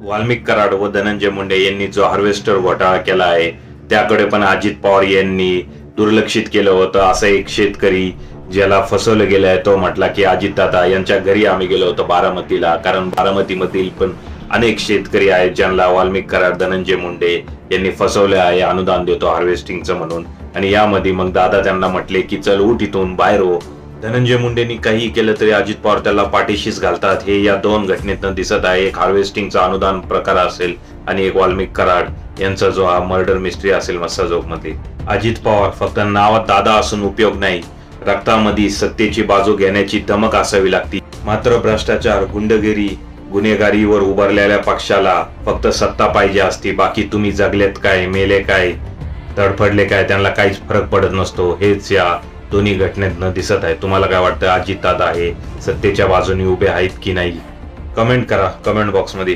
वाल्मिक कराड व धनंजय मुंडे यांनी जो हार्वेस्टर घोटाळा केला आहे त्याकडे पण अजित पवार यांनी दुर्लक्षित केलं होतं. असं एक शेतकरी ज्याला फसवलं गेलं आहे तो म्हटला की अजितदादा यांच्या घरी आम्ही गेलो होतो बारामतीला कारण बारामतीमधील पण अनेक शेतकरी आहेत ज्यांना वाल्मिक कराड धनंजय मुंडे यांनी फसवले आहे अनुदान देतो हार्वेस्टिंगचं म्हणून. आणि यामध्ये मग दादा त्यांना म्हटले की चल उठ इथून बाहेर हो. धनंजय मुंडेंनी काही केलं तरी अजित पवार त्याला पाठीशीच घालतात. हे या दोन घटनेतनं दिसत आहे. एक हार्वेस्टिंगचा अनुदान प्रकार असेल आणि एक वाल्मिक कराड यांचा जो हा मर्डर मिस्ट्री असेल मस्साजोगमध्ये. अजित पवार फक्त नावात दादा असून उपयोग नाही. रक्तामध्ये सत्तेची बाजू घेण्याची दमक असावी लागती. मात्र भ्रष्टाचार गुंडगिरी गुन्हेगारीवर उभारलेल्या पक्षाला फक्त सत्ता पाहिजे असती. बाकी तुम्ही जगलेत काय मेले काय तडफडले काय त्यांना काहीच फरक पडत नसतो. हेच या दोन्ही घटनेतनं दिसत आहे. तुम्हाला काय वाटतं? अजित दादा हे सत्तेच्या बाजूने उभे आहेत की नाही? कमेंट करा कमेंट बॉक्समध्ये.